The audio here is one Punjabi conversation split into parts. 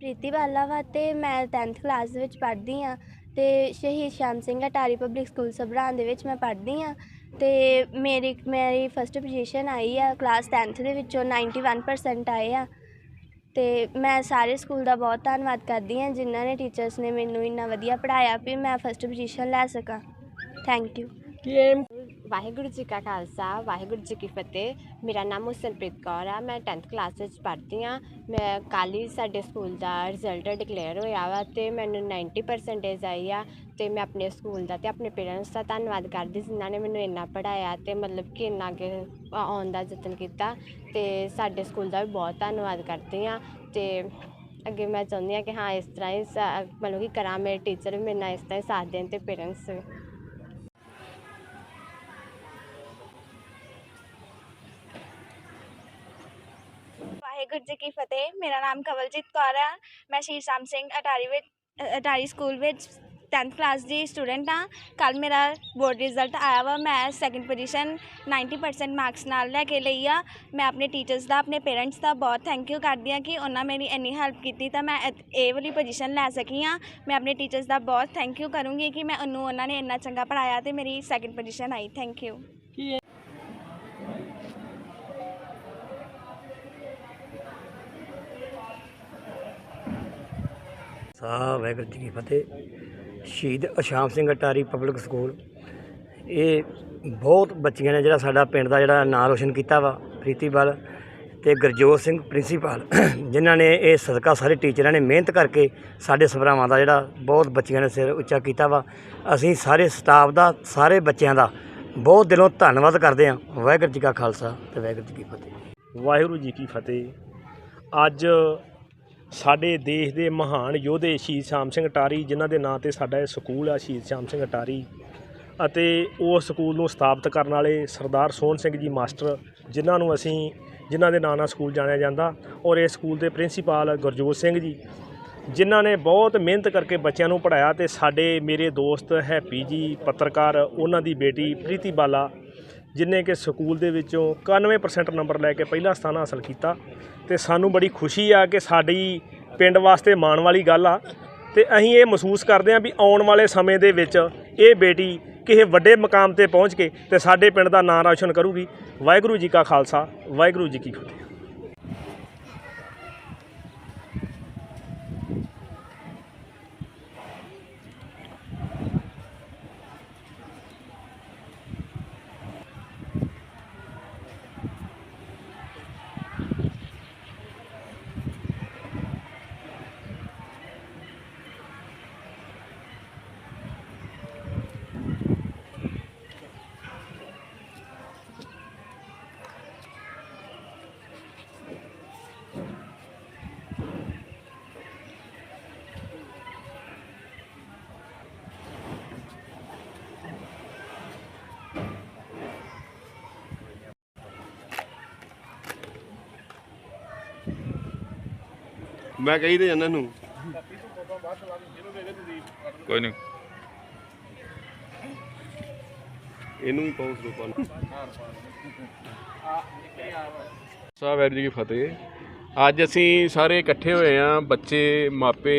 ਪ੍ਰੀਤੀ ਬਾਲਾ ਵਾ ਤੇ ਮੈਂ 10th ਕਲਾਸ ਦੇ ਵਿੱਚ ਪੜ੍ਹਦੀ ਆ ਤੇ ਸ਼ਹੀਦ ਸ਼ਾਮ ਸਿੰਘ ਅਟਾਰੀ ਪਬਲਿਕ ਸਕੂਲ ਸਭਰਾਂ ਦੇ ਵਿੱਚ ਮੈਂ ਪੜ੍ਹਦੀ ਆ ਤੇ ਮੇਰੀ ਮੇਰੀ ਫਸਟ ਪੋਜੀਸ਼ਨ ਆਈ ਆ ਕਲਾਸ 10th ਦੇ ਵਿੱਚੋਂ 91% ਆਏ ਆ ਤੇ ਮੈਂ ਸਾਰੇ ਸਕੂਲ ਦਾ ਬਹੁਤ ਧੰਨਵਾਦ ਕਰਦੀ ਆ ਜਿਨ੍ਹਾਂ ਨੇ ਟੀਚਰਸ ਨੇ ਮੈਨੂੰ ਇੰਨਾ ਵਧੀਆ ਪੜ੍ਹਾਇਆ ਵੀ ਮੈਂ ਫਸਟ ਪੋਜੀਸ਼ਨ ਲੈ ਸਕਾਂ। ਥੈਂਕ ਯੂ ਵਾਹਿਗੁਰੂ ਜੀ ਕਾ ਖਾਲਸਾ, ਵਾਹਿਗੁਰੂ ਜੀ ਕੀ ਫਤਿਹ। ਮੇਰਾ ਨਾਮ ਹੁਸਨਪ੍ਰੀਤ ਕੌਰ ਆ, ਮੈਂ 10th ਕਲਾਸ ਵਿੱਚ ਪੜ੍ਹਦੀ ਆ। ਮੈਂ ਕੱਲ੍ਹ ਹੀ ਸਾਡੇ ਸਕੂਲ ਦਾ ਰਿਜ਼ਲਟ ਡਿਕਲੇਅਰ ਹੋਇਆ ਵਾ ਤੇ ਮੈਨੂੰ 90 ਪਰਸੈਂਟੇਜ ਆਈ ਆ ਤੇ ਮੈਂ ਆਪਣੇ ਸਕੂਲ ਦਾ ਤੇ ਆਪਣੇ ਪੇਰੈਂਟਸ ਦਾ ਧੰਨਵਾਦ ਕਰਦੀ ਜਿਨ੍ਹਾਂ ਨੇ ਮੈਨੂੰ ਇੰਨਾ ਪੜ੍ਹਾਇਆ ਤੇ ਮਤਲਬ ਕਿ ਇੰਨਾ ਅੱਗੇ ਆਉਣ ਦਾ ਯਤਨ ਕੀਤਾ ਤੇ ਸਾਡੇ ਸਕੂਲ ਦਾ ਵੀ ਬਹੁਤ ਧੰਨਵਾਦ ਕਰਦੀ ਆ ਤੇ ਅੱਗੇ ਮੈਂ ਚਾਹੁੰਦੀ ਆ ਕਿ ਹਾਂ, ਇਸ ਤਰ੍ਹਾਂ ਹੀ ਸਾ- ਮਤਲਬ ਕਿ ਕਰਾਂ, ਮੇਰੇ ਟੀਚਰ ਵੀ ਮੇਰੇ ਨਾਲ ਇਸ ਤਰ੍ਹਾਂ ਹੀ ਸਾਥ ਦੇਣ ਤੇ ਪੇਰੈਂਟਸ ਵਾਹਿਗੁਰੂ ਜੀ ਕੀ ਫਤਿਹ। ਮੇਰਾ ਨਾਮ ਕਵਲਜੀਤ ਕੌਰ ਹੈ ਮੈਂ ਸ਼ਹੀਦ ਸ਼ਾਮ ਸਿੰਘ ਅਟਾਰੀ ਵਿੱਚ ਅਟਾਰੀ ਸਕੂਲ ਵਿੱਚ 10th ਕਲਾਸ ਦੀ ਸਟੂਡੈਂਟ ਹਾਂ। ਕੱਲ ਮੇਰਾ ਬੋਰਡ ਰਿਜ਼ਲਟ ਆਇਆ ਵਾ। ਮੈਂ ਸੈਕਿੰਡ ਪੋਜੀਸ਼ਨ 90% ਮਾਰਕਸ ਨਾਲ ਲੈ ਕੇ ਲਈ ਆ। ਮੈਂ ਆਪਣੇ ਟੀਚਰਸ ਦਾ, ਆਪਣੇ ਪੇਰੈਂਟਸ ਦਾ ਬਹੁਤ ਥੈਂਕ ਯੂ ਕਰਦੀ ਹਾਂ ਕਿ ਉਹਨਾਂ ਮੇਰੀ ਇੰਨੀ ਹੈਲਪ ਕੀਤੀ ਤਾਂ ਮੈਂ ਇਹ ਵਾਲੀ ਪੋਜੀਸ਼ਨ ਲੈ ਸਕੀ ਹਾਂ। ਮੈਂ ਆਪਣੇ ਟੀਚਰਸ ਦਾ ਬਹੁਤ ਥੈਂਕ ਯੂ ਕਰੂੰਗੀ ਕਿ ਮੈਂ ਉਹਨੂੰ, ਉਹਨਾਂ ਨੇ ਇੰਨਾ ਚੰਗਾ ਪੜਾਇਆ ਤੇ ਮੇਰੀ ਸੈਕਿੰਡ ਪੋਜੀਸ਼ਨ ਆਈ। ਥੈਂਕ ਯੂ ਸਾਹਿਬ ਵਾਹਿਗੁਰੂ ਜੀ ਕੀ ਫਤਿਹ। Shaheed Sham Singh Attari public school. ਇਹ ਬਹੁਤ ਬੱਚੀਆਂ ਨੇ ਜਿਹੜਾ ਸਾਡਾ ਪਿੰਡ ਦਾ ਜਿਹੜਾ ਨਾਂ ਰੋਸ਼ਨ ਕੀਤਾ ਵਾ ਪ੍ਰੀਤੀ ਬਲ ਤੇ ਗੁਰਜੋਤ ਸਿੰਘ ਪ੍ਰਿੰਸੀਪਲ, ਜਿਨ੍ਹਾਂ ਨੇ ਇਹ ਸਦਕਾ ਸਾਰੇ ਟੀਚਰਾਂ ਨੇ ਮਿਹਨਤ ਕਰਕੇ ਸਾਡੇ ਸਭਰਾਵਾਂ ਦਾ ਜਿਹੜਾ ਬਹੁਤ ਬੱਚੀਆਂ ਨੇ ਸਿਰ ਉੱਚਾ ਕੀਤਾ ਵਾ। ਅਸੀਂ ਸਾਰੇ ਸਟਾਫ ਦਾ, ਸਾਰੇ ਬੱਚਿਆਂ ਦਾ ਬਹੁਤ ਦਿਲੋਂ ਧੰਨਵਾਦ ਕਰਦੇ ਹਾਂ। ਵਾਹਿਗੁਰੂ ਜੀ ਕਾ ਖਾਲਸਾ ਤੇ ਵਾਹਿਗੁਰੂ ਜੀ ਕੀ ਫਤਿਹ। ਵਾਹਿਗੁਰੂ ਜੀ ਕੀ ਫਤਿਹ। ਅੱਜ ਸਾਡੇ ਦੇਸ਼ ਦੇ ਮਹਾਨ ਯੋਧੇ ਸ਼ਹੀਦ ਸ਼ਾਮ ਸਿੰਘ ਅਟਾਰੀ, ਜਿਨ੍ਹਾਂ ਦੇ ਨਾਂ ਤੇ ਸਾਡਾ ਇਹ ਸਕੂਲ ਆ ਸ਼ਹੀਦ ਸ਼ਾਮ ਸਿੰਘ ਅਟਾਰੀ। ਅਤੇ ਉਹ ਸਕੂਲ ਨੂੰ ਸਥਾਪਿਤ ਕਰਨ ਵਾਲੇ ਸਰਦਾਰ ਸੋਹਣ ਸਿੰਘ ਜੀ ਮਾਸਟਰ, ਜਿਨ੍ਹਾਂ ਨੂੰ ਅਸੀਂ, ਜਿਨ੍ਹਾਂ ਦੇ ਨਾਂ ਨਾਲ ਸਕੂਲ ਜਾਣਿਆ ਜਾਂਦਾ। ਔਰ ਇਹ ਸਕੂਲ ਦੇ ਪ੍ਰਿੰਸੀਪਲ ਗੁਰਜੋਤ ਸਿੰਘ ਜੀ, ਜਿਨ੍ਹਾਂ ਨੇ ਬਹੁਤ ਮਿਹਨਤ ਕਰਕੇ ਬੱਚਿਆਂ ਨੂੰ ਪੜ੍ਹਾਇਆ। ਤੇ ਸਾਡੇ ਮੇਰੇ ਦੋਸਤ ਹੈਪੀ ਜੀ, ਪੱਤਰਕਾਰ, ਉਹਨਾਂ ਦੀ ਬੇਟੀ ਪ੍ਰੀਤੀ ਬਾਲਾ ਜਿਨੇ ਕਿ ਸਕੂਲ ਦੇ ਵਿੱਚੋਂ 91% ਨੰਬਰ ਲੈ ਕੇ ਪਹਿਲਾ ਸਥਾਨ ਹਾਸਲ ਕੀਤਾ ਤੇ ਸਾਨੂੰ ਬੜੀ ਖੁਸ਼ੀ ਆ ਕਿ ਸਾਡੀ ਪਿੰਡ ਵਾਸਤੇ ਮਾਣ ਵਾਲੀ ਗੱਲ ਆ ਤੇ ਅਸੀਂ ਇਹ ਮਹਿਸੂਸ ਕਰਦੇ ਹਾਂ ਵੀ ਆਉਣ ਵਾਲੇ ਸਮੇਂ ਦੇ ਵਿੱਚ ਇਹ ਬੇਟੀ ਕਿਸੇ ਵੱਡੇ ਮਕਾਮ ਤੇ ਪਹੁੰਚ ਕੇ ਤੇ ਸਾਡੇ ਪਿੰਡ ਦਾ ਨਾਂ ਰੌਸ਼ਨ ਕਰੂਗੀ। ਵਾਹਿਗੁਰੂ ਜੀ ਕਾ ਖਾਲਸਾ, ਵਾਹਿਗੁਰੂ ਜੀ ਕੀ ਫਤਿਹ। ਮੈਂ ਕਹੀ ਤੇ ਜਾਂਦਾ ਇਹਨੂੰ। ਕੋਈ ਨਹੀਂ ਇਹਨੂੰ ਵੀ ਪਾਉ ਸਰੂਪਾਂ ਨੂੰ ਸਾਹਿਬ ਵਾਹਿਗੁਰੂ ਜੀ ਕੀ ਫਤਿਹ। ਅੱਜ ਅਸੀਂ ਸਾਰੇ ਇਕੱਠੇ ਹੋਏ ਆ ਬੱਚੇ ਮਾਪੇ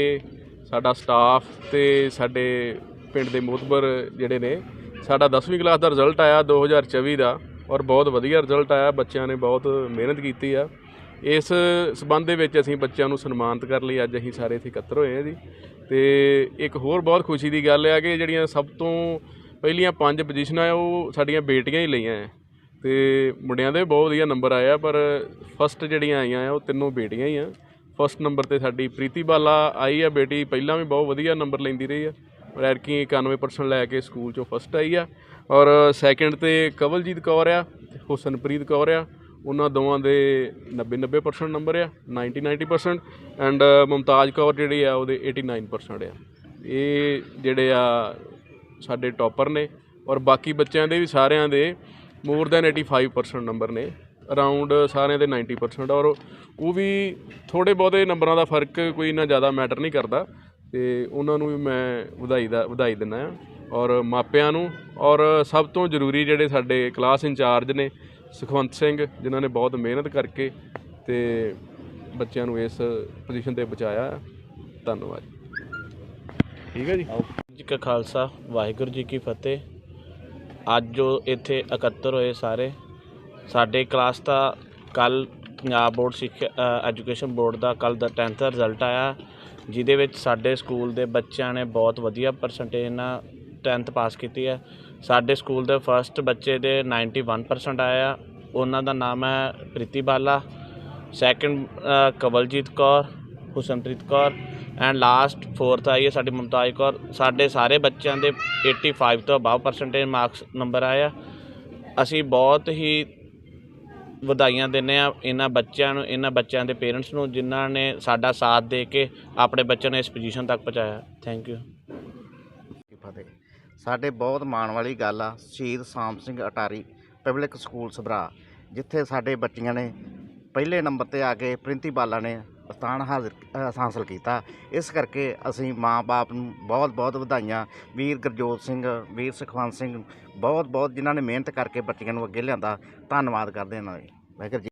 ਸਾਡਾ ਸਟਾਫ ਤੇ ਸਾਡੇ ਪਿੰਡ ਦੇ ਮੋਤਬਰ ਜਿਹੜੇ ਨੇ। ਸਾਡਾ 10ਵੀਂ ਕਲਾਸ ਦਾ ਰਿਜ਼ਲਟ ਆਇਆ 2024 ਦਾ ਔਰ ਬਹੁਤ ਵਧੀਆ ਰਿਜ਼ਲਟ ਆਇਆ। ਬੱਚਿਆਂ ਨੇ ਬਹੁਤ ਮਿਹਨਤ ਕੀਤੀ ਆ। ਇਸ ਸਬੰਧ ਦੇ ਵਿੱਚ ਅਸੀਂ ਬੱਚਿਆਂ ਨੂੰ ਸਨਮਾਨਿਤ ਕਰਨ ਲਈ ਅੱਜ ਅਸੀਂ ਸਾਰੇ ਇੱਥੇ ਇਕੱਤਰ ਹੋਏ ਆ ਜੀ। ਤੇ ਇੱਕ ਹੋਰ ਬਹੁਤ ਖੁਸ਼ੀ ਦੀ ਗੱਲ ਆ ਕਿ ਜਿਹੜੀਆਂ ਸਭ ਤੋਂ ਪਹਿਲੀਆਂ ਪੰਜ ਪੋਜੀਸ਼ਨਾਂ ਆ, ਉਹ ਸਾਡੀਆਂ ਬੇਟੀਆਂ ਹੀ ਲਈਆਂ ਆ ਤੇ ਮੁੰਡਿਆਂ ਦੇ ਬਹੁਤ ਵਧੀਆ ਨੰਬਰ ਆਇਆ ਪਰ ਫਸਟ ਜਿਹੜੀਆਂ ਆਈਆਂ ਆ, ਉਹ ਤਿੰਨੋਂ ਬੇਟੀਆਂ ਹੀ ਆ। ਫਸਟ ਨੰਬਰ ਤੇ ਸਾਡੀ ਪ੍ਰੀਤੀ ਬਾਲਾ ਆਈ ਆ, ਬੇਟੀ ਪਹਿਲਾਂ ਵੀ ਬਹੁਤ ਵਧੀਆ ਨੰਬਰ ਲੈਂਦੀ ਰਹੀ ਆ। ਔਰ ਐਰਕੀ 91% ਲੈ ਕੇ ਸਕੂਲ ਚੋਂ ਫਸਟ ਆਈ ਆ। ਔਰ ਸੈਕਿੰਡ ਤੇ ਕਵਲਜੀਤ ਕੌਰ ਆ, ਹੁਸਨਪ੍ਰੀਤ ਕੌਰ ਆ। ਉਹਨਾਂ ਦੋਵਾਂ ਦੇ 90 90% ਨੰਬਰ ਆ 90 90% ਐਂਡ ਮੁਮਤਾਜ ਕੌਰ ਜਿਹੜੀ ਆ, ਉਹਦੇ 89% ਆ। ਇਹ ਜਿਹੜੇ ਆ, ਸਾਡੇ ਟੌਪਰ ਨੇ ਔਰ ਬਾਕੀ ਬੱਚਿਆਂ ਦੇ ਵੀ ਸਾਰਿਆਂ ਦੇ ਮੋਰ ਦੈਨ 85% ਨੰਬਰ ਨੇ। ਅਰਾਊਂਡ ਸਾਰਿਆਂ ਦੇ 90% ਔਰ ਉਹ ਵੀ ਥੋੜੇ ਬਹੁਤੇ ਨੰਬਰਾਂ ਦਾ ਫ਼ਰਕ ਕੋਈ ਇੰਨਾ ਜ਼ਿਆਦਾ ਮੈਟਰ ਨਹੀਂ ਕਰਦਾ ਤੇ ਉਹਨਾਂ ਨੂੰ ਵੀ ਮੈਂ ਵਧਾਈ ਦਾ, ਵਧਾਈ ਦਿੰਦਾ ਆ। ਔਰ ਮਾਪਿਆਂ ਨੂੰ ਔਰ ਸਭ ਤੋਂ ਜ਼ਰੂਰੀ ਜਿਹੜੇ ਸਾਡੇ ਕਲਾਸ ਇੰਚਾਰਜ ਨੇ ਸੁਖਵੰਤ ਸਿੰਘ ਜਿਨ੍ਹਾਂ ਨੇ ਬਹੁਤ ਮਿਹਨਤ ਕਰਕੇ ਤੇ ਬੱਚਿਆਂ ਨੂੰ ਇਸ ਪੋਜੀਸ਼ਨ ਤੇ ਪਹੁੰਚਾਇਆ ਧੰਨਵਾਦ। ਠੀਕ ਹੈ ਜੀ। ਜੀ ਕਾ ਖਾਲਸਾ ਵਾਹਿਗੁਰੂ ਜੀ ਕੀ ਫਤਿਹ। ਅੱਜ ਜੋ ਇੱਥੇ ਇਕੱਤਰ ਹੋਏ ਸਾਰੇ ਸਾਡੇ ਕਲਾਸ ਦਾ ਕੱਲ ਪੰਜਾਬ ਬੋਰਡ ਸਿੱਖਿਆ ਐਜੂਕੇਸ਼ਨ ਬੋਰਡ ਦਾ ਕੱਲ ਦਾ 10th ਦਾ ਰਿਜ਼ਲਟ ਆਇਆ ਜਿਹਦੇ ਵਿੱਚ ਸਾਡੇ ਸਕੂਲ ਦੇ ਬੱਚਿਆਂ ਨੇ ਬਹੁਤ ਵਧੀਆ ਪਰਸੈਂਟੇਜ ਨਾਲ 10th ਪਾਸ ਕੀਤੀ ਹੈ। ਸਾਡੇ ਸਕੂਲ ਦੇ ਫਰਸਟ ਬੱਚੇ ਦੇ 91% ਆਇਆ ਉਹਨਾਂ ਦਾ ਨਾਮ ਹੈ Preeti Bala second Kawaljit Kaur, Husanpreet Kaur and last fourth ਆਈ ਹੈ ਸਾਡੀ ਮੁਮਤਾਜ ਕੌਰ। ਸਾਡੇ ਸਾਰੇ ਬੱਚਿਆਂ ਦੇ 85 ਤੋਂ ਅਬਵ ਪਰਸੈਂਟੇਜ ਮਾਰਕਸ ਨੰਬਰ ਆਇਆ ਅਸੀਂ ਬਹੁਤ ਹੀ ਵਧਾਈਆਂ ਦਿੰਦੇ ਆ ਇਹਨਾਂ ਬੱਚਿਆਂ ਨੂੰ, ਇਹਨਾਂ ਬੱਚਿਆਂ ਦੇ ਪੇਰੈਂਟਸ ਨੂੰ, ਜਿਨ੍ਹਾਂ ਨੇ ਸਾਡਾ ਸਾਥ ਦੇ ਕੇ ਆਪਣੇ ਬੱਚਿਆਂ ਨੂੰ ਇਸ ਪੋਜੀਸ਼ਨ ਤੱਕ ਪਹੁੰਚਾਇਆ। ਥੈਂਕ ਯੂ ਫਤਿਹ। ਸਾਡੇ ਬਹੁਤ ਮਾਣ ਵਾਲੀ ਗੱਲ ਆ, ਸ਼ਹੀਦ ਸਾਮ ਸਿੰਘ ਅਟਾਰੀ ਪਬਲਿਕ ਸਕੂਲ ਸਭਰਾ, ਜਿੱਥੇ ਸਾਡੇ ਬੱਚੀਆਂ ਨੇ ਪਹਿਲੇ ਨੰਬਰ ਤੇ ਆ ਕੇ ਪ੍ਰਿੰਤੀ ਨੇ ਸਥਾਨ ਹਾਜ਼ਰ ਹਾਸਲ ਕੀਤਾ। ਇਸ ਕਰਕੇ ਅਸੀਂ ਮਾਂ-ਬਾਪ ਨੂੰ ਬਹੁਤ-ਬਹੁਤ ਵਧਾਈਆਂ। ਵੀਰ ਗੁਰਜੋਤ ਸਿੰਘ, ਵੀਰ ਸੁਖਵੰਤ ਸਿੰਘ, ਬਹੁਤ-ਬਹੁਤ ਜਿਨ੍ਹਾਂ ਨੇ ਮਿਹਨਤ ਕਰਕੇ ਬੱਚੀਆਂ ਨੂੰ ਅੱਗੇ ਲਿਆਂਦਾ, ਧੰਨਵਾਦ ਕਰਦੇ ਹਾਂ ਇਹਨਾਂ ਦਾ ਵਾਹਿਗੁਰੂ ਜੀ